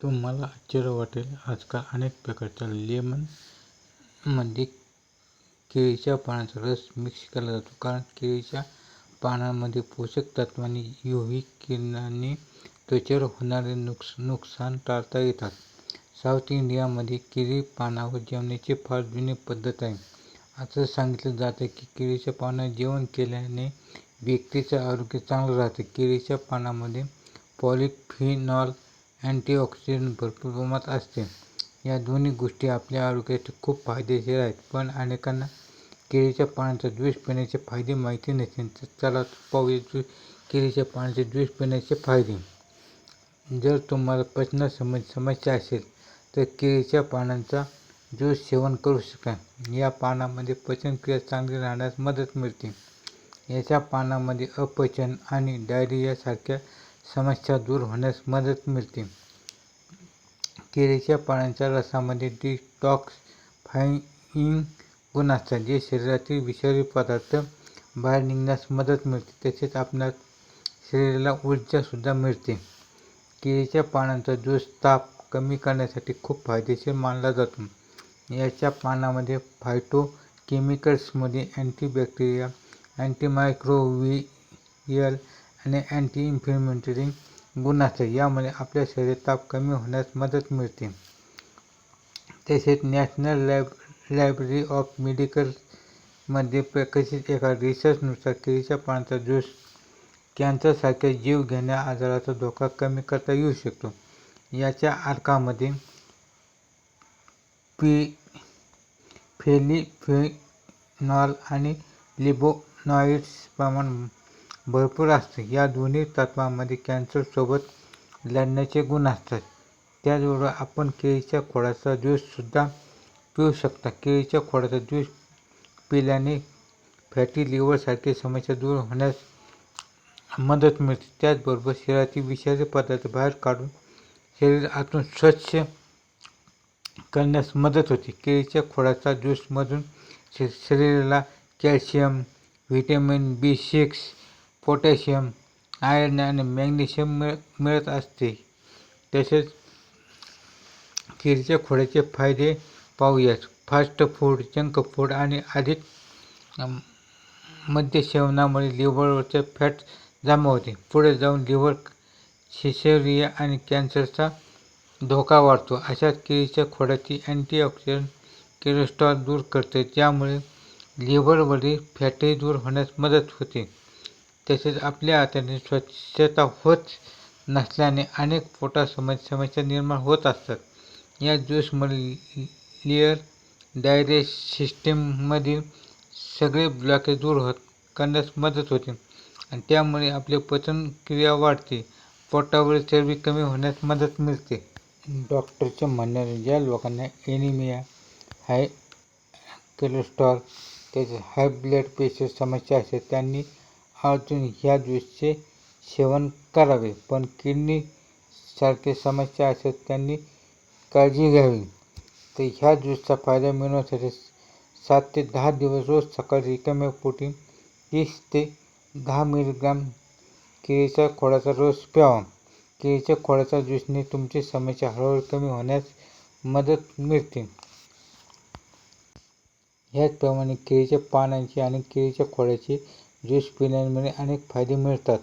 तुम्हाला आश्चर्य वाटेल. आजकाल अनेक प्रकारच्या लेमनमध्ये म्हणजे केळीच्या पानांचा रस मिक्स केला जातो. कारण केळीच्या पानांमध्ये पोषक तत्वांनी यूव्ही किरणांनी त्वचेवर होणारे नुकस नुकसान टाळता येतात. साऊथ इंडियामध्ये केळी पानावर जेवणाची फार जुनी पद्धत आहे. असं सांगितलं जातं की केळीच्या पानावर जेवण केल्याने व्यक्तीचं आरोग्य चांगलं राहतं. केळीच्या पानांमध्ये पॉलिफिनॉल अँटीऑक्सिडंट भरपूर प्रमाणात असते. या दोन्ही गोष्टी आपल्या आरोग्यासाठी खूप फायदेशीर आहेत. पण अनेकांना केळीच्या पानांचा ज्यूस पिण्याचे फायदे माहिती नसतील तर चला पाहूया ज्यू केळीच्या पानांचे ज्यूस पिण्याचे फायदे. जर तुम्हाला पचनासंबंधी समस्या असेल तर केळीच्या पानांचा ज्यूस सेवन करू शकता या पानामध्ये पचनक्रिया चांगली राहण्यास मदत मिळते. याच्या पानामध्ये अपचन आणि डायरियासारख्या समस्या दूर होण्यास मदत मिळते. केळीच्या पानांच्या रसामध्ये डिटॉक्सिफाइंग गुण असतात जे शरीरातील विषारी पदार्थ बाहेर निघण्यास मदत मिळते. तसेच आपल्या शरीराला ऊर्जासुद्धा मिळते. केळीच्या पानांचा ज्यूस ताप कमी करण्यासाठी खूप फायदेशीर मानला जातो. याच्या पानामध्ये फायटोकेमिकल्समध्ये अँटीबॅक्टेरिया अँटीमायक्रोवियल आणि अँटी इन्फ्लेमेटरी गुण असतात. यामुळे आपल्या शरीरात ताप कमी होण्यास मदत मिळते. तसेच नॅशनल लायब लायब्ररी ऑफ मेडिकलमध्ये प्रकाशित एका रिसर्चनुसार केळीच्या पानांचा ज्यूस कॅन्सरसारख्या जीवघेण्या आजाराचा धोका कमी करता येऊ शकतो. याच्या अर्कामध्ये पी फेलिफेनॉल आणि लिबोनॉइड्स प्रमाण भरपूर असते. या दोन्ही तत्वांमध्ये कॅन्सरसोबत लढण्याचे गुण असतात. त्याचबरोबर आपण केळीच्या खोडाचा ज्यूससुद्धा पिऊ शकता. केळीच्या खोडाचा ज्यूस पिल्याने फॅटी लिव्हरसारखी समस्या दूर होण्यास मदत मिळते. त्याचबरोबर शरीरातील विषारी पदार्थ बाहेर काढून शरीर आतून स्वच्छ करण्यास मदत होते. केळीच्या खोडाचा ज्यूसमधून श शरीराला calcium vitamin B six potassium iron आणि मॅग्नेशियम मिळ मिळत असते. तसेच केळीच्या खोड्याचे फायदे पाहूयात. फास्ट फूड जंक फूड आणि अधिक मद्यसेवनामुळे लिव्हरवरचे फॅट जमा होते. पुढे जाऊन लिव्हर सिसेरिया आणि कॅन्सरचा धोका वाढतो. अशा केळीच्या खोडाची अँटीऑक्सिडंट कोलेस्ट्रॉल दूर करते ज्यामुळे लिव्हरवरील फॅटही दूर होण्यास मदत होते. तसेच आपल्या हाताने स्वच्छता होत नसल्याने अनेक पोटासंबंधी समस्या निर्माण होत असतात. या ज्यूसमुळे लिअर डायरे सिस्टीममधील सगळे ब्लॉकेज दूर होत करण्यास मदत होते आणि त्यामुळे आपली पचनक्रिया वाढते. पोटावरील चरबी कमी होण्यास मदत मिळते. डॉक्टरच्या म्हणण्याने ज्या लोकांना एनिमिया हाय कोलेस्ट्रॉल त्याचे हाय ब्लड प्रेशर समस्या असेल त्यांनी आवर्जून ह्या ज्यूसचे सेवन करावे. पण किडनी सारखे समस्या असेल त्यांनी काळजी घ्यावी. तर ह्या ज्यूसचा फायदा मिळवण्यासाठी सात ते दहा दिवस रोज सकाळी रिकाम्या पोटी तीस ते दहा मिलीग्राम केळीच्या खोडाचा रस प्यावा. केळीच्या खोडाच्या ज्यूसने तुमची समस्या हळूहळू कमी होण्यास मदत मिळते. ह्याचप्रमाणे केळीच्या पानांची आणि केळीच्या खोड्याची ज्यूस पिल्यामुळे अनेक फायदे मिळतात.